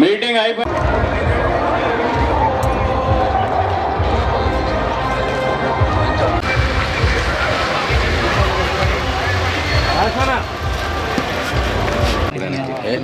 Meeting అయిపోయింది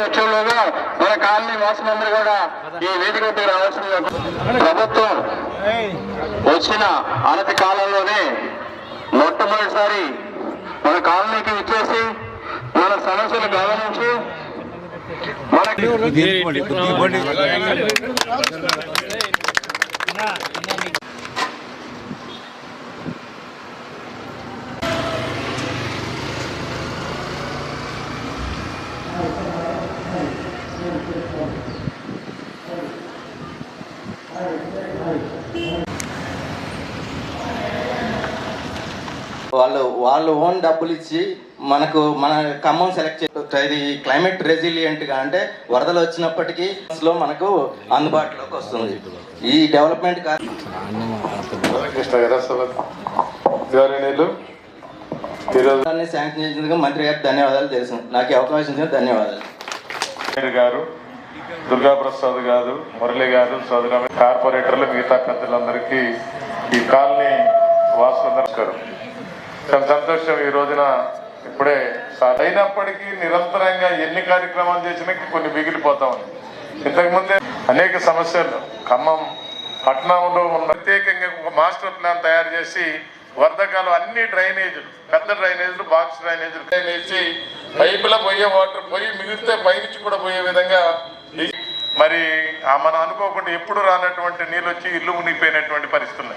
వచ్చేలోగా మన colony వాసులందరూ కూడా ఈ వేదిక రావాల్సిందిగా ప్రభుత్వం వచ్చిన అనతి కాలంలోనే మొట్టమొదటిసారి మన కాలనీకి వచ్చేసి మన సమస్యలు గమనించి మన వాళ్ళు వాళ్ళు ఓన్ డబ్బులు ఇచ్చి మనకు మన ఖమ్మం సెలెక్ట్ చే ఇది క్లైమేట్ రెసిలియంట్గా అంటే వరదలు వచ్చినప్పటికీ లో మనకు అందుబాటులోకి వస్తుంది. ఈ డెవలప్మెంట్ కార్ కృష్ణ గారు గౌరవనీయులు ఈరోజు అన్ని శాంక్షన్ చేసినందుకు మంత్రి గారికి ధన్యవాదాలు తెలుసు. నాకు అవకాశం ఇచ్చిన ధన్యవాదాలు. గారు దుర్గా ప్రసాద్ గారు మురళి గారు సోదర కార్పొరేటర్లు మిగతా పెద్దలందరికీ ఈ కాలనీ వాసులందరూ నమస్కారం. చాలా సంతోషం ఈ రోజున. ఇప్పుడే అయినప్పటికీ నిరంతరంగా ఎన్ని కార్యక్రమాలు చేసినా కొన్ని మిగిలిపోతా ఉన్నాయి. ఇంతకుముందే అనేక సమస్యలు. ఖమ్మం పట్టణంలో ఉన్న ప్రత్యేకంగా ఒక మాస్టర్ ప్లాన్ తయారు చేసి వర్ధకాలు అన్ని డ్రైనేజీలు పెద్ద డ్రైనేజీలు బాక్స్ డ్రైనేజీలు డ్రైనేజీ పైపుల పోయే వాటర్ పోయి మిగిలితే పైనుంచి కూడా పోయే విధంగా మరి మనం అనుకోకుండా ఎప్పుడు రానటువంటి నీళ్ళు వచ్చి ఇల్లు మునిగిపోయినటువంటి పరిస్థితులు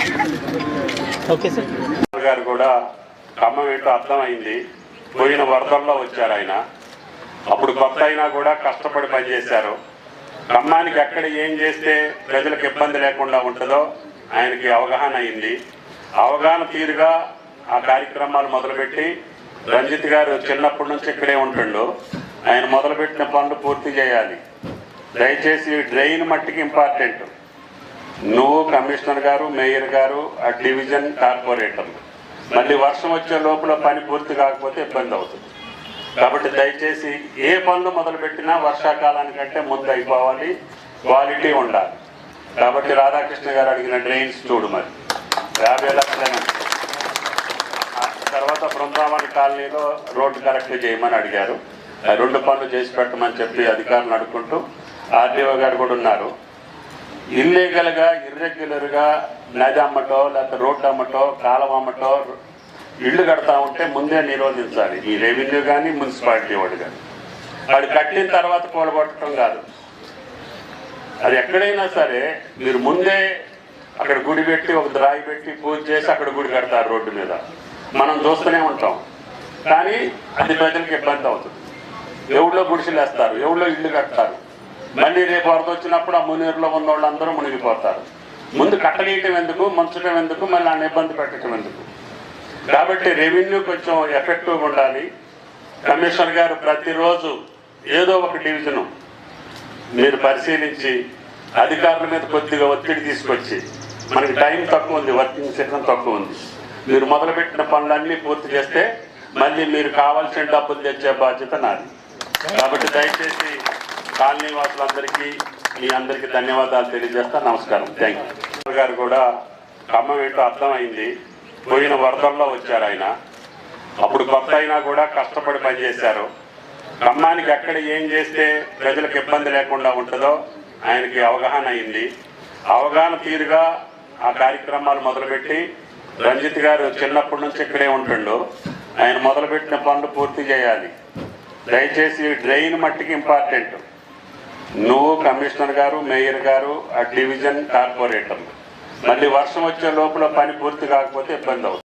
ఉన్నాయి. గారు కూడా ఖమ్మం ఏంటో అర్థమైంది. పోయిన వరదల్లో వచ్చారు ఆయన. అప్పుడు కొత్త అయినా కూడా కష్టపడి పనిచేశారు. ఖమ్మానికి ఎక్కడ ఏం చేస్తే ప్రజలకు ఇబ్బంది లేకుండా ఉంటుందో ఆయనకి అవగాహన అయింది. అవగాహన తీరుగా ఆ కార్యక్రమాలు మొదలుపెట్టి రంజిత్ గారు చిన్నప్పటి నుంచి ఇక్కడే ఉంటుండు. ఆయన మొదలుపెట్టిన పనులు పూర్తి చేయాలి. దయచేసి డ్రైన్ మట్టికి ఇంపార్టెంట్. నువ్వు కమిషనర్ గారు మేయర్ గారు ఆ డివిజన్ కార్పొరేటర్లు. మళ్ళీ వర్షం వచ్చే లోపల పని పూర్తి కాకపోతే ఇబ్బంది అవుతుంది. కాబట్టి దయచేసి ఏ పనులు మొదలుపెట్టినా వర్షాకాలానికంటే ముందు అయిపోవాలి క్వాలిటీ ఉండాలి. కాబట్టి రాధాకృష్ణ గారు అడిగిన డ్రైన్స్ చూడు మరి. యాభై లక్షలైన ఆ తర్వాత బృందావన కాలనీలో రోడ్డు కరెక్ట్ చేయమని అడిగారు. రెండు పనులు చేసి పెట్టమని చెప్పి అధికారులు అడుక్కుంటూ ఆర్డీఓ గారు కూడా ఉన్నారు. ఇల్లీగల్గా ఇర్రెగ్యులర్గా నది అమ్మటో లేకపోతే రోడ్డు అమ్మటో కాలం అమ్మటో ఇల్లు కడతా ఉంటే ముందే నిరోధించాలి. ఈ రెవెన్యూ కానీ మున్సిపాలిటీ వాడు కానీ అది కట్టిన తర్వాత కూలగొట్టడం కాదు. అది ఎక్కడైనా సరే మీరు ముందే అక్కడ గుడి పెట్టి ఒక ద్రాయి పెట్టి పూజ చేసి అక్కడ గుడి కడతారు రోడ్డు మీద. మనం చూస్తూనే ఉంటాం. కానీ అది ప్రజలకు ఇబ్బంది అవుతుంది. ఎవడో గుడిసెలు వేస్తారు ఎవరిలో ఇల్లు కడతారు? మళ్ళీ రేపు వరద వచ్చినప్పుడు ఆ మునీరులో ఉన్న వాళ్ళందరూ మునిగిపోతారు. ముందు కట్టగీయటం ఎందుకు? ముంచడం ఎందుకు? మళ్ళీ ఆ ఇబ్బంది పెట్టడం ఎందుకు? కాబట్టి రెవెన్యూ కొంచెం ఎఫెక్టివ్గా ఉండాలి. కమిషనర్ గారు ప్రతిరోజు ఏదో ఒక డివిజను మీరు పరిశీలించి అధికారుల మీద కొద్దిగా ఒత్తిడి తీసుకొచ్చి మనకి టైం తక్కువ ఉంది వర్కింగ్ సెషన్ తక్కువ ఉంది. మీరు మొదలుపెట్టిన పనులన్నీ పూర్తి చేస్తే మళ్ళీ మీరు కావాల్సిన డబ్బులు తెచ్చే బాధ్యత నాది. కాబట్టి దయచేసి కాలనీ వాసులందరికీ మీ అందరికీ ధన్యవాదాలు తెలియజేస్తా నమస్కారం. థ్యాంక్ యూ గారు కూడా ఖమ్మం ఏంటో అర్థమైంది. పోయిన వరదల్లో వచ్చారు ఆయన. అప్పుడు కొత్త అయినా కూడా కష్టపడి పనిచేశారు. ఖమ్మానికి ఎక్కడ ఏం చేస్తే ప్రజలకు ఇబ్బంది లేకుండా ఉంటుందో ఆయనకి అవగాహన అయింది. అవగాహన తీరుగా ఆ కార్యక్రమాలు మొదలుపెట్టి రంజిత్ గారు చిన్నప్పటి నుంచి ఇక్కడే ఉంటుండు. ఆయన మొదలుపెట్టిన పనులు పూర్తి చేయాలి. దయచేసి డ్రైన్ మట్టికి ఇంపార్టెంట్. నువ్వు కమిషనర్ గారు మేయర్ గారు ఆ డివిజన్ కార్పొరేటర్లు మళ్ళీ వర్షం వచ్చే లోపల పని పూర్తి కాకపోతే ఇబ్బంది అవుతుంది.